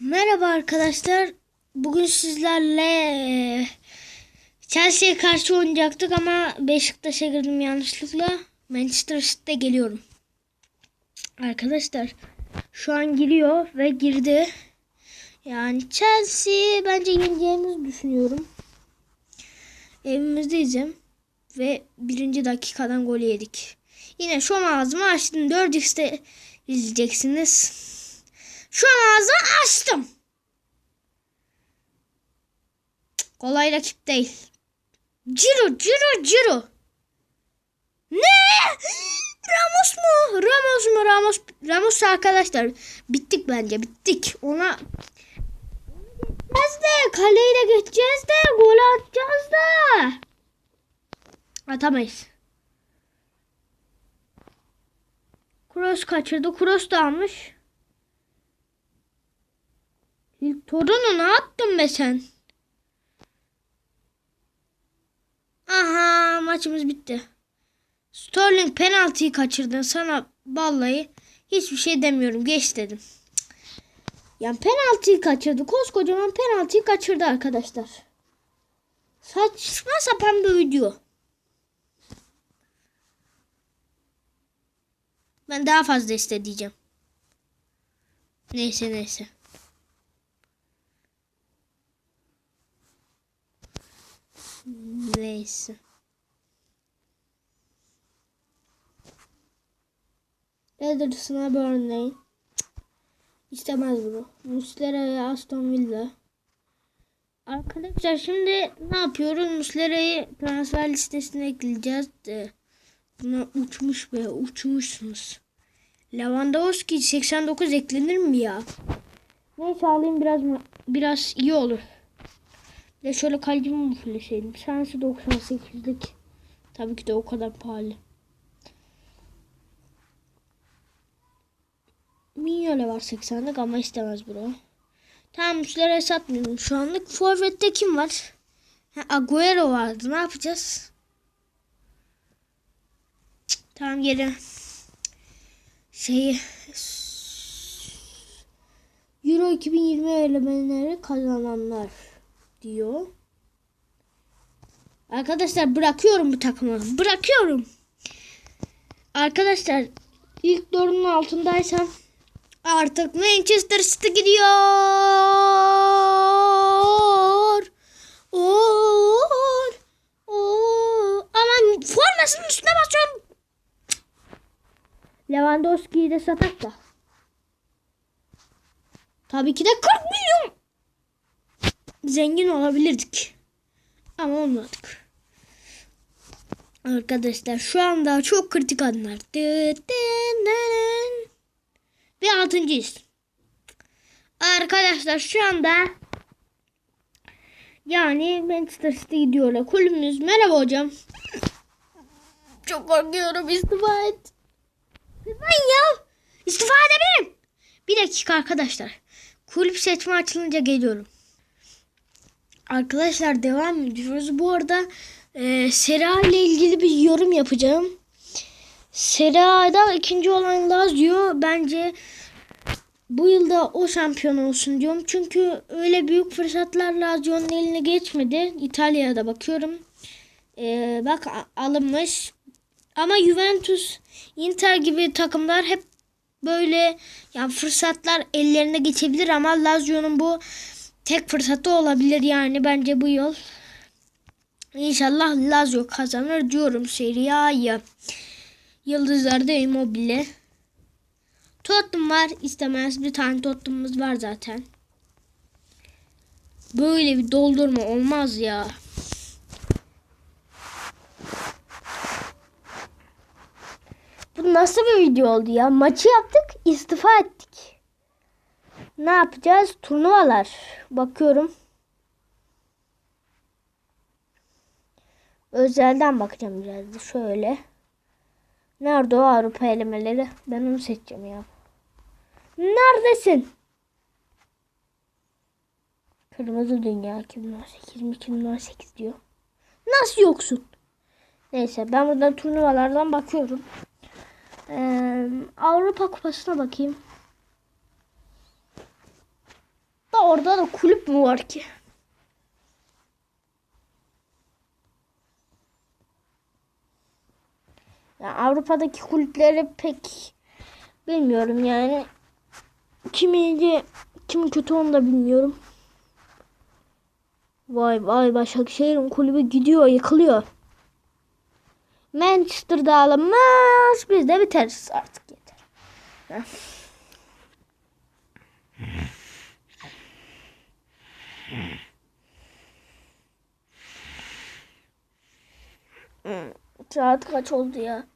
Merhaba arkadaşlar. Bugün sizlerle eee, Chelsea'ye karşı oynayacaktık ama Beşiktaş'a girdim yanlışlıkla. Manchester City'de geliyorum. Arkadaşlar şu an giriyor ve girdi. Yani Chelsea bence yeneceğimizi düşünüyorum. Evimizdeyiz ve birinci dakikadan gol yedik. Yine an ağzımı açtım. 4x'te izleyeceksiniz. Şu an ağzımı açtım. Kolay rakip değil. Ciro, Ciro, Ciro. Ne? Ramos mu? Ramos mu? Ramos, Ramos arkadaşlar. Bittik bence, bittik. Ona Geçeceğiz de, kaleyle geçeceğiz de, gol atacağız da. Atamayız. Kroos kaçırdı. Kroos da almış. Torunu ne yaptın be sen? Aha maçımız bitti. Sterling penaltıyı kaçırdın. Sana vallahi hiçbir şey demiyorum. Geç dedim. Yani penaltıyı kaçırdı. Koskocaman penaltıyı kaçırdı arkadaşlar. Saçma sapan bir video. Ben daha fazla isteyeceğim. Neyse neyse. Neyse. Ederson'a Burnley. İstemez bunu. Muslera ve Aston Villa. Arkadaşlar şimdi ne yapıyoruz? Muslera'yı transfer listesine ekleyeceğiz. Buna uçmuş be uçmuşsunuz. Lewandowski 89 eklenir mi ya? Neyse alayım biraz biraz iyi olur. De şöyle kalbimi mi fulleseydim? Sensi 98'lik. Tabii ki de o kadar pahalı. Minyole var 80'lik ama istemez bro. Tamam üçlere satmıyorum şu anlık. Forvet'te kim var? Ha, Agüero vardı. Ne yapacağız? Cık, Tamam geri. Şeyi Euro 2020 elemeleri kazananlar diyor. Arkadaşlar bırakıyorum bu takımı. Bırakıyorum. Arkadaşlar ilk dördünün altındaysam artık Manchester City gidiyor. Oo, oo. Aman formasının üstüne basıyorum. Lewandowski'yi de satak da. Tabii ki de 40 milyon zengin olabilirdik. Ama olmadık. Arkadaşlar şu anda çok kritik anlar. Ve altıncıyız. Arkadaşlar şu anda yani Manchester City gidiyorlar. Kulübümüz merhaba hocam. Çok korkuyorum istifa et. Ben ya istifa edebilirim. Bir dakika arkadaşlar. Kulüp seçme açılınca geliyorum. Arkadaşlar devam ediyoruz. Bu arada e, Sera ile ilgili bir yorum yapacağım. Sera'da ikinci olan Lazio bence bu yılda o şampiyon olsun diyorum. Çünkü öyle büyük fırsatlar Lazio'nun eline geçmedi. İtalya'da bakıyorum. E, bak alınmış. Ama Juventus, Inter gibi takımlar hep böyle yani fırsatlar ellerine geçebilir ama Lazio'nun bu tek fırsatı olabilir yani bence bu yıl. İnşallah Lazio kazanır diyorum Serie A'yı. Yıldızlarda Immobile. Tottenham var istemez bir tane Tottenham'ımız var zaten. Böyle bir doldurma olmaz ya. Bu nasıl bir video oldu ya? Maçı yaptık, istifa ettik. Ne yapacağız? Turnuvalar. Bakıyorum. Özelden bakacağım biraz da şöyle. Nerede o Avrupa elemeleri? Ben onu seçeceğim ya. Neredesin? Kırmızı Dünya 2018 mi 2018 diyor. Nasıl yoksun? Neyse ben buradan turnuvalardan bakıyorum. Ee, Avrupa Kupası'na bakayım. Orada da kulüp mü var ki? Ya Avrupa'daki kulüpleri pek bilmiyorum yani. Kimi iyi, kimi kötü onu da bilmiyorum. Vay vay Başakşehir'in kulübü gidiyor, yıkılıyor. Manchester dağılmaz. Biz de biteriz artık yeter. Saat kaç oldu ya?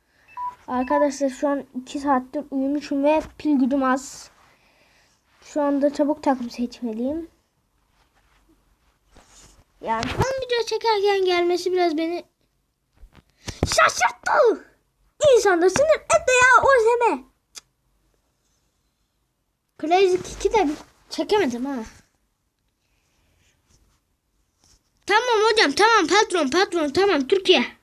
Arkadaşlar şu an 2 saattir uyumuşum ve pil gücüm az. Şu anda çabuk takım seçmeliyim. Yani son video çekerken gelmesi biraz beni şaşırttı. İnsanda sinir etti ya o zeme. Crazy Kick'i de çekemedim ha. Tamam hocam tamam patron patron tamam Türkiye.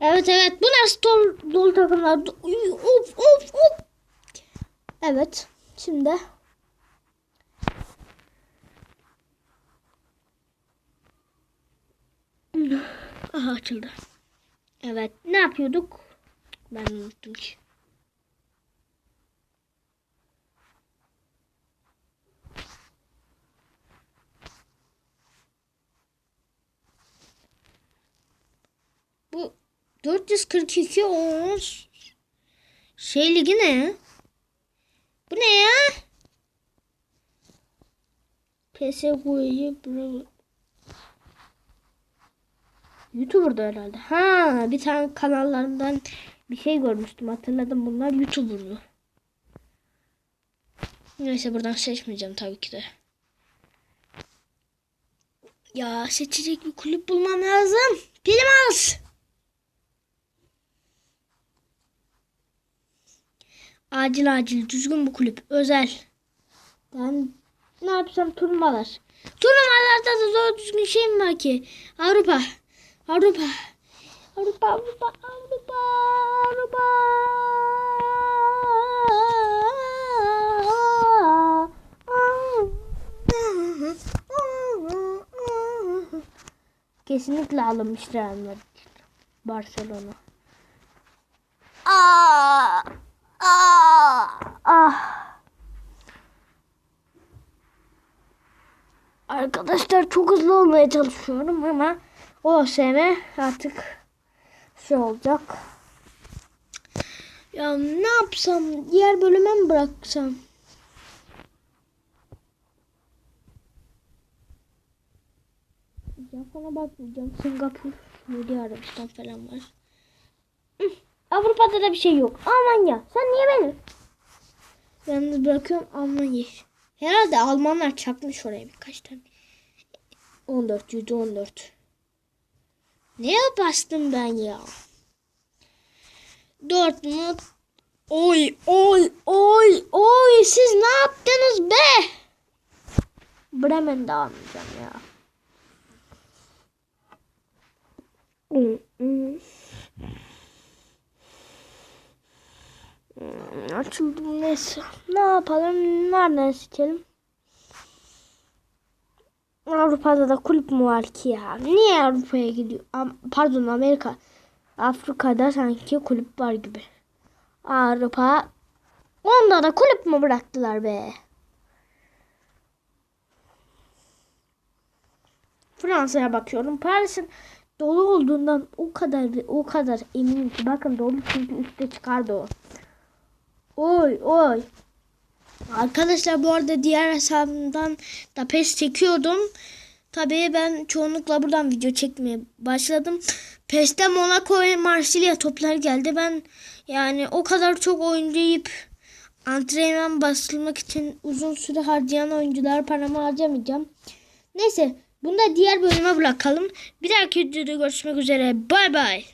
Evet evet bu nasıl dolu, dolu takımlar? Of of of. Evet şimdi. Aha açıldı. Evet ne yapıyorduk? Ben unuttum ki. Bu 442 olmuş. Şey ligi ne? Bu ne ya? PSG'yi YouTuber'da herhalde. Ha, bir tane kanallarından bir şey görmüştüm. Hatırladım bunlar YouTuber'du. Neyse buradan seçmeyeceğim tabii ki de. Ya seçecek bir kulüp bulmam lazım. Pilim az. Acil acil düzgün bu kulüp. Özel. Ben ne yapsam turnuvalar. Turnuvalarda da zor düzgün şey mi var ki? Avrupa. Avrupa. Avrupa, Avrupa, Avrupa, Avrupa. Kesinlikle alınmış Real Madrid. Barcelona. Aa! Aa! Ah! Arkadaşlar çok hızlı olmaya çalışıyorum ama o sene artık şey olacak. Ya ne yapsam? Diğer bölüme mi bıraksam? Japon'a bakmayacağım. Singapur, Suudi Arabistan falan var. Avrupa'da da bir şey yok. Almanya. Sen niye beni? Yalnız bırakıyorum Almanya. Herhalde Almanlar çakmış oraya birkaç tane. 14, yüzde 14. Neye bastım ben ya? Dortmund. Oy oy oy oy siz ne yaptınız be? Bremen'de almayacağım ya. Hmm, hmm. Neyse. Ne yapalım? Nereden seçelim? Avrupa'da da kulüp mü var ki ya? Niye Avrupa'ya gidiyor? Pardon Amerika. Afrika'da sanki kulüp var gibi. Avrupa. Onda da kulüp mü bıraktılar be? Fransa'ya bakıyorum. Paris'in dolu olduğundan o kadar o kadar eminim ki. Bakın dolu çünkü üstte çıkardı o. Oy oy. Arkadaşlar bu arada diğer hesabımdan da pes çekiyordum. Tabii ben çoğunlukla buradan video çekmeye başladım. PES'te Monaco ve Marsilya topları geldi. Ben yani o kadar çok oyuncu antrenman basılmak için uzun süre harcayan oyuncular paramı harcamayacağım. Neyse bunu da diğer bölüme bırakalım. Bir dahaki videoda görüşmek üzere. Bay bay.